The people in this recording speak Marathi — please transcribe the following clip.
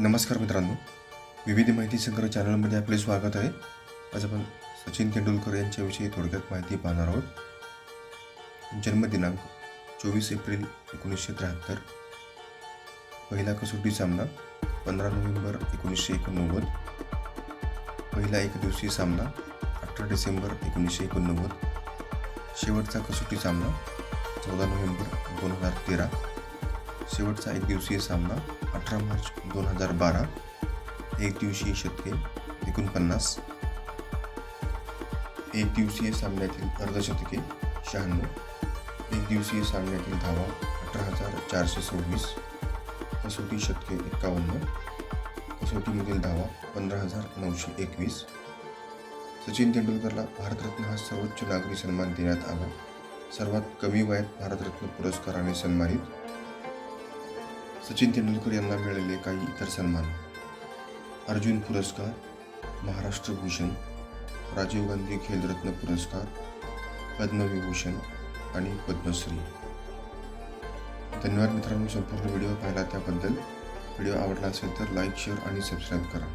नमस्कार मित्रांनो. विविध माहिती संग्रह चॅनलमध्ये आपले स्वागत आहे. आज आपण सचिन तेंडुलकर यांच्याविषयी थोडक्यात माहिती पाहणार आहोत. जन्मदिनांक चोवीस एप्रिल एकोणीसशे त्र्याहत्तर. पहिला कसोटी सामना पंधरा नोव्हेंबर एकोणीसशे एकोणनव्वद. पहिला एकदिवसीय सामना अठरा डिसेंबर एकोणीसशे एकोणनव्वद. शेवटचा कसोटी सामना चौदा नोव्हेंबर दोन हजार तेरा. शेवटचा एक दिवसीय सामना अठरा मार्च दोन हजार बारा. एक दिवसीय शतके एकोणपन्नास. एक दिवसीय सामन्यातील अर्धशतके शहाण्णव. एक दिवसीय सामन्यातील धावा अठरा हजार चारशे सव्वीस. कसोटी शतके एक्कावन्न कसोटीमधील धावा पंधरा हजार नऊशे एकवीस. सचिन तेंडुलकरला भारतरत्न हा सर्वोच्च नागरी सन्मान देण्यात आला. सर्वात कमी वयात भारतरत्न पुरस्काराने सन्मानित सचिन तेंडुलकर यांना मिळालेले काही इतर सन्मान. अर्जुन पुरस्कार महाराष्ट्र भूषण राजीव गांधी खेलरत्न पुरस्कार पद्मविभूषण आणि पद्मश्री. धन्यवाद मित्रांनो संपूर्ण व्हिडिओ पाहिला त्याबद्दल. व्हिडिओ आवडला असेल तर लाईक शेअर आणि सबस्क्राईब करा.